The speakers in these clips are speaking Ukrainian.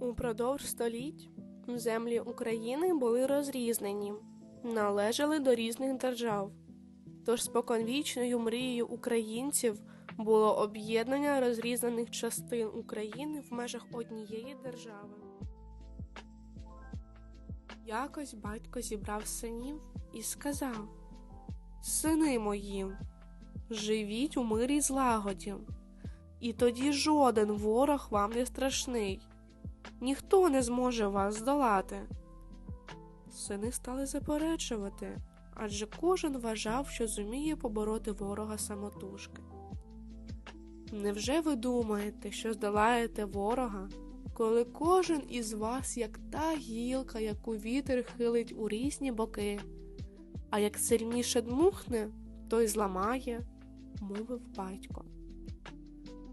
Упродовж століть землі України були розрізнені, належали до різних держав. Тож споконвічною мрією українців було об'єднання розрізнених частин України в межах однієї держави. Якось батько зібрав синів і сказав: Сини мої, живіть у мирі злагоді, і тоді жоден ворог вам не страшний, ніхто не зможе вас здолати. Сини стали заперечувати, адже кожен вважав, що зуміє побороти ворога самотужки. Невже ви думаєте, що здолаєте ворога, коли кожен із вас як та гілка, яку вітер хилить у різні боки, а як сильніше дмухне, той зламає, мовив батько.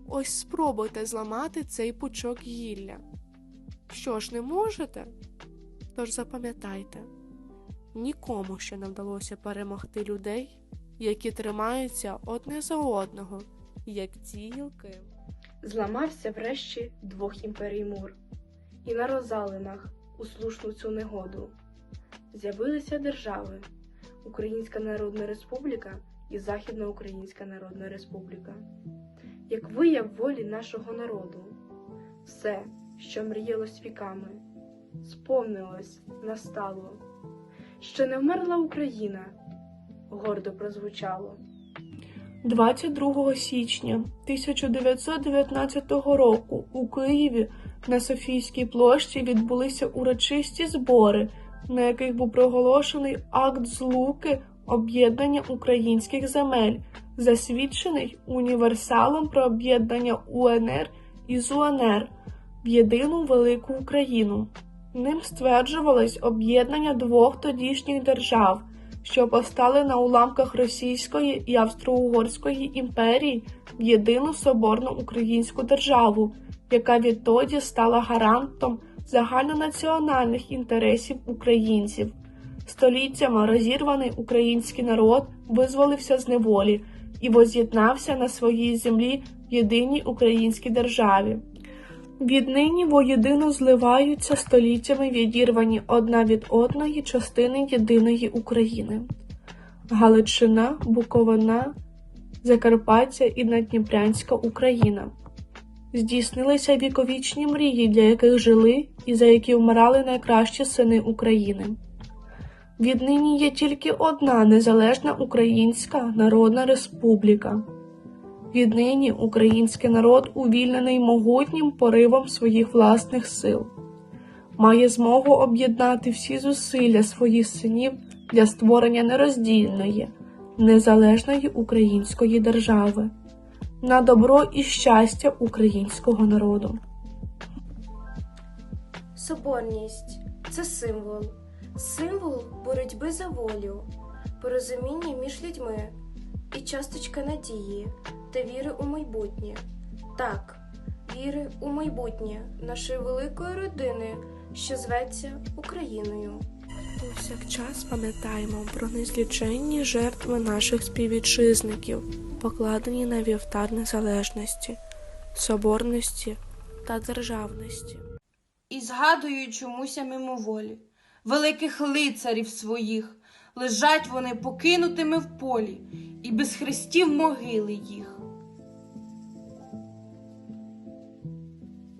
Ось спробуйте зламати цей пучок гілля. Що ж не можете? Тож запам'ятайте, нікому ще не вдалося перемогти людей, які тримаються одне за одного, як ці. Зламався врешті двох імперій мур, і на розалинах у слушну цю негоду з'явилися держави Українська Народна Республіка і Західна Українська Народна Республіка. Як вияв волі нашого народу, все, що мріялось віками, сповнилось, настало. Ще не вмерла Україна, гордо прозвучало. 22 січня 1919 року у Києві на Софійській площі відбулися урочисті збори, на яких був проголошений акт злуки об'єднання українських земель, засвідчений універсалом про об'єднання УНР із УНР в єдину велику Україну. Ним стверджувалось об'єднання двох тодішніх держав що постали на уламках Російської і Австро-Угорської імперії в єдину соборну українську державу, яка відтоді стала гарантом загальнонаціональних інтересів українців. Століттями розірваний український народ визволився з неволі і воз'єднався на своїй землі в єдиній українській державі. Віднині воєдино зливаються століттями відірвані одна від одної частини єдиної України. Галичина, Буковина, Закарпаття і Надніпрянська Україна. Здійснилися віковічні мрії, для яких жили і за які вмирали найкращі сини України. Віднині є тільки одна незалежна Українська Народна Республіка. Віднині український народ увільнений могутнім поривом своїх власних сил, має змогу об'єднати всі зусилля своїх синів для створення нероздільної, незалежної української держави, на добро і щастя українського народу. Соборність це символ, символ боротьби за волю, порозуміння між людьми і часточка надії та віри у майбутнє. Так, віри у майбутнє нашої великої родини, що зветься Україною. Повсякчас пам'ятаємо про незліченні жертви наших співвітчизників, покладені на вівтар незалежності, соборності та державності. І згадую чомуся мимоволі великих лицарів своїх, лежать вони покинутими в полі, і без хрестів могили їх.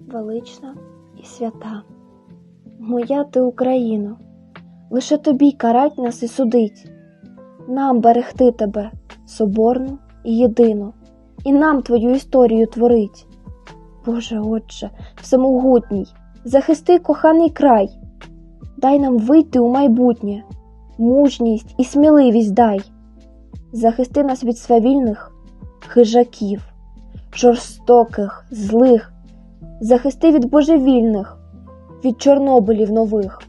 Велична і свята. Моя ти Україно, лише тобі карать нас і судить, нам берегти тебе, соборну і єдину, і нам твою історію творить. Боже Отче, всемогутній, захисти коханий край, дай нам вийти у майбутнє, мужність і сміливість дай, захисти нас від свавільних хижаків, жорстоких, злих захисти від божевільних, від Чорнобилів нових.